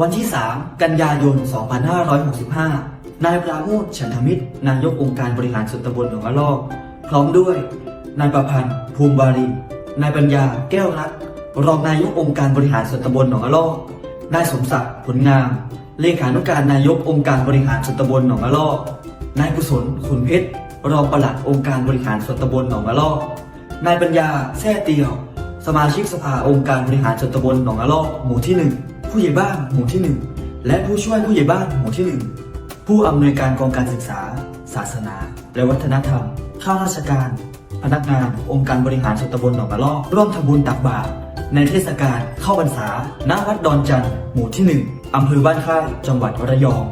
วันที่ 3 กันยายน 2565 นายปราโมทฉันทมิตร นายกองค์การบริหารส่วนตำบลหนองอะลอกพร้อมด้วย นายประพันธ์ ภูมิบารินนายปัญญา แก้วรักรองนายกองค์การบริหารส่วนตำบลหนองอะลอกนายสมศักดิ์ผลงาม เลขานุการนายกองค์การบริหารส่วนตำบลหนองอะลอกนายกุศลขุนเพชร รองปลัดองค์การบริหารส่วนตำบลหนองอะลอกนายปัญญาแท่เตียว สมาชิกสภาองค์การบริหารส่วนตำบลหนองอะลอกหมู่ที่หนึ่ง ผู้ใหญ่บ้านหมู่ที่หนึ่งและผู้ช่วยผู้ใหญ่บ้านหมู่ที่หนึ่งผู้อำนวยการกองการศึกษา ศาสนา และวัฒนธรรม ข้าราชการ พนักงาน องค์การบริหารส่วนตำบลหนองอะลอกร่วมทำบุญตักบาตรในเทศกาลเข้าพรรษาณวัดดอนจันทร์หมู่ที่หนึ่งอำเภอบ้านค่ายจังหวัดระยอง